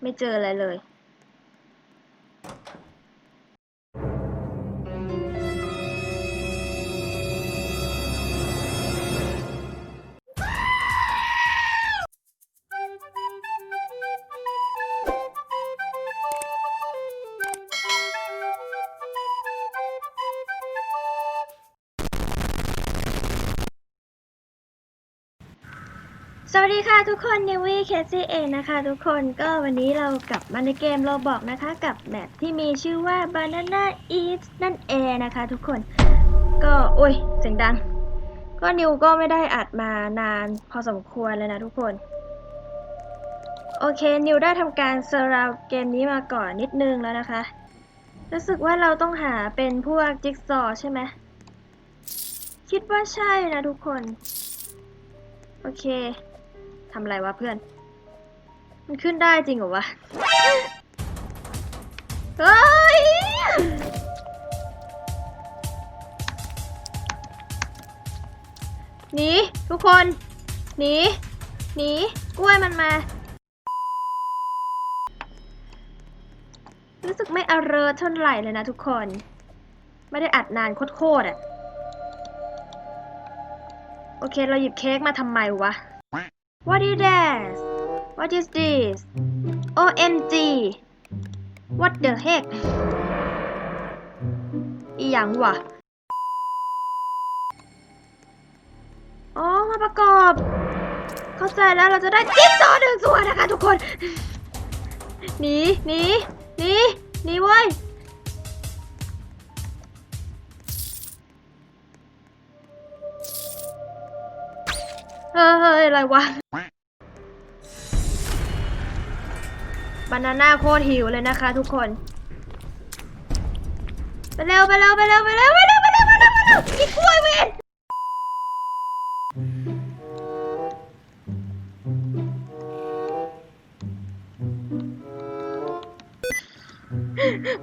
ไม่เจออะไรเลย สวัสดีค่ะทุกคนนิวี่เคซี่เองนะคะทุกคนก็วันนี้เรากลับมาในเกมโรบอกนะคะกับแมปที่มีชื่อว่า Banana Eat นั่นเองนะคะทุกคน ก็โอ้ยเสียงดัง ก็นิวก็ไม่ได้อัดมานานพอสมควรเลยนะทุกคน โอเคนิวได้ทำการเซอร์ราวเกมนี้มาก่อนนิดนึงแล้วนะคะ รู้สึกว่าเราต้องหาเป็นพวกจิ๊กซอว์ใช่ไหมคิดว่าใช่นะทุกคน โอเค ทำอะไรวะเพื่อน มันขึ้นได้จริงเหรอวะ เฮ้ย หนี ทุกคน หนี หนี กล้วยมันมา รู้สึกไม่อเรอเท่าไหร่เลยนะทุกคน ไม่ได้อัดนานโคตรๆอะโอเค เราหยิบเค้กมาทำไมวะ What is that? What is this? OMG! What the heck? อีหยังวะอ๋อ มาประกอบ เข้าใจแล้วเราจะได้จิ๊กซอหนึ่งส่วนนะคะทุกคน หนี หนี หนี หนีเว้ย เฮ้ยอะไรวะ บานาน่าโคตรหิวเลยนะคะทุกคน ไปเร็วไปเร็วไปเร็วไปเร็วไปเร็วไปเร็วไปเร็วไปเร็วอีกกล้วยเวน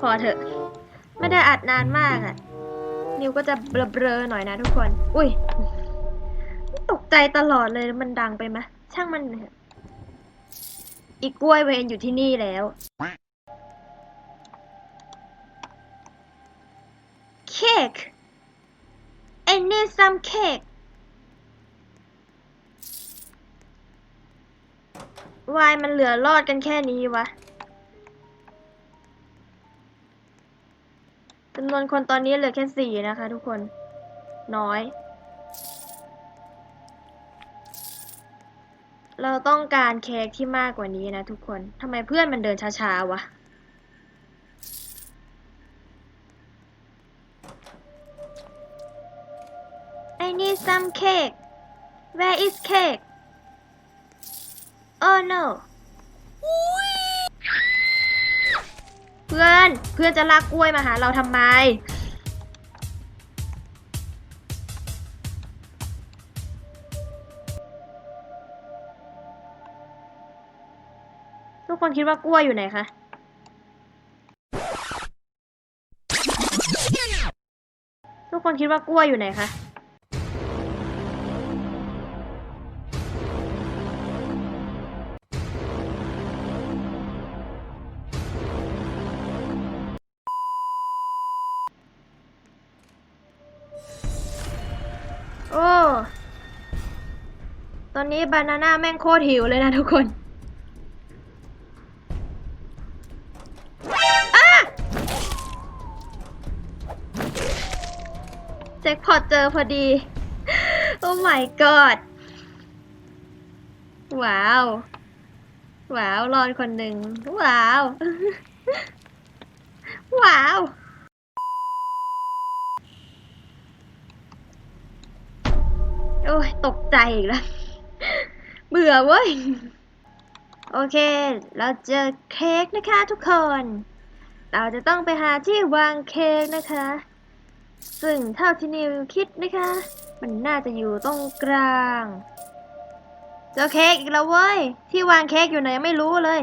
พอเถอะ ไม่ได้อัดนานมากอะนิวก็จะเบลอๆหน่อยนะทุกคน อุ้ย ใจตลอดเลยมันดังไปไหมช่างมันเถอะอีกกล้วยเวนอยู่ที่นี่แล้วเค้ก I need some cake วายมันเหลือรอดกันแค่นี้วะจำนวนคนตอนนี้เหลือแค่สี่นะคะทุกคน น้อย เราต้องการเค้กที่มากกว่านี้นะทุกคนทำไมเพื่อนมันเดินช้าๆวะ I need some cake Where is cake Oh no เพื่อน เพื่อนจะลากกล้วยมาหาเราทำไม คนคิดว่ากล้วยอยู่ไหนคะ ทุกคนคิดว่ากล้วยอยู่ไหนคะ โอ้ ตอนนี้บานาน่าแม่งโคตรหิวเลยนะทุกคน็คพอเจอพอดี โอ้ my god ว้าว ว้าว รอนคนหนึ่ง ว้าว ว้าว โอ้ย ตกใจอีกแล้ว เบื่อเว้ย โอเค เราเจอเค้กนะคะทุกคน เราจะต้องไปหาที่วางเค้กนะคะ ซึ่งเท่าที่นิวคิดนะคะ มันน่าจะอยู่ตรงกลาง เจอเค้กอีกแล้วเว้ย ที่วางเค้กอยู่ไหนไม่รู้เลย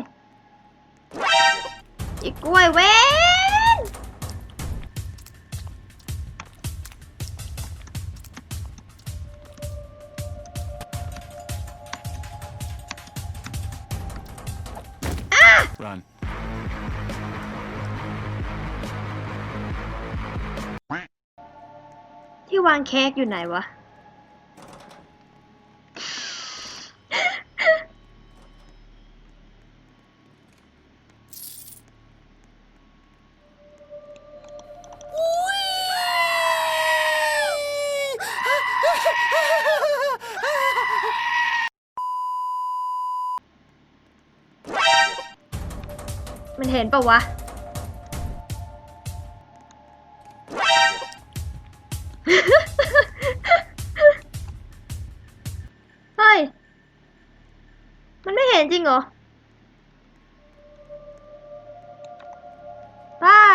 อีกกล้วยเว้น Run. ที่วางเค้กอยู่ไหนวะ มันเห็นปะวะ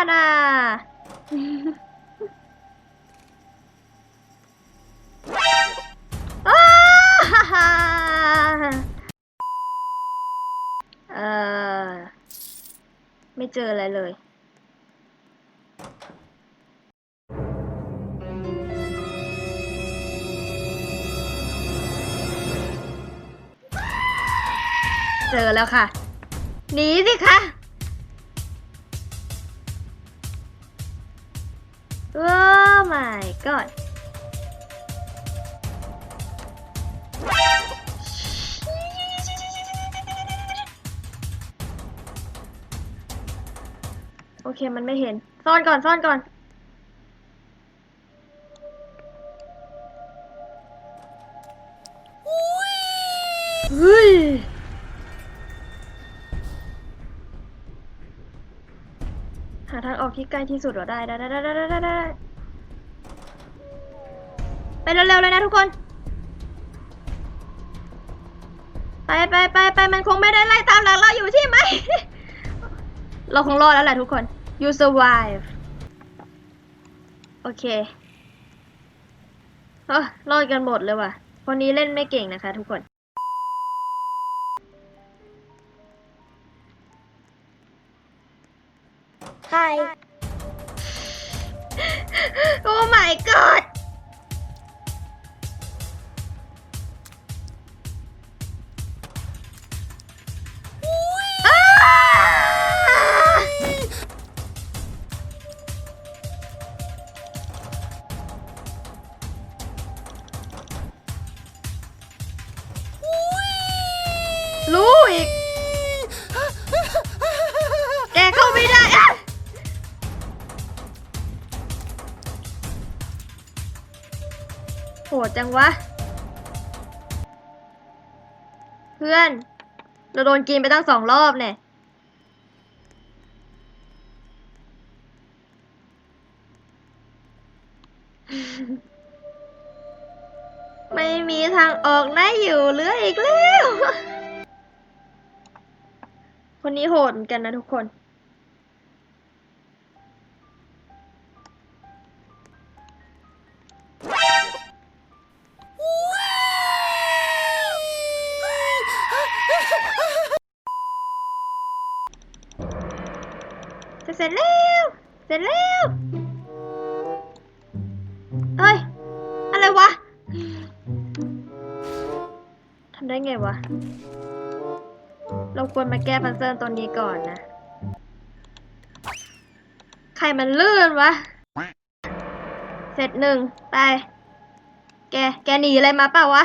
าน่ะอ้าฮ่าฮ่าเออไม่เจออะไรเลย เจอแล้วค่ะ หนีสิคะ my god โอเค มันไม่เห็น ซ่อนก่อน ซ่อนก่อน เฮ้ย หาทางออกที่ใกล้ที่สุดเหรอได้ ได้ได้ได้ได้ได้ ได้ไปเร็วๆเลยนะทุกคน ไปไปไปไปมันคงไม่ได้ไล่ตามหลังเราอยู่ใช่ไหม เราคงรอดแล้วแหละทุกคน you survive โอเคเออรอดกันหมดเลยว่ะ คนนี้เล่นไม่เก่งนะคะทุกคน Hi. oh my god. จังวะ เพื่อน เราโดนกินไปตั้งสองรอบเนี่ย ไม่มีทางออกนะอยู่เหลืออีกแล้ว คนนี้โหดเหมือนกันนะทุกคน เสร็จแล้ว เสร็จแล้วเฮ้ย อะไรวะ ทำได้ไงวะ เราควรมาแก้ปัญเซิลตัวนี้ก่อนนะ ใครมันลื่นวะ เสร็จหนึ่งไป แก แกหนีอะไรมาเปล่าวะ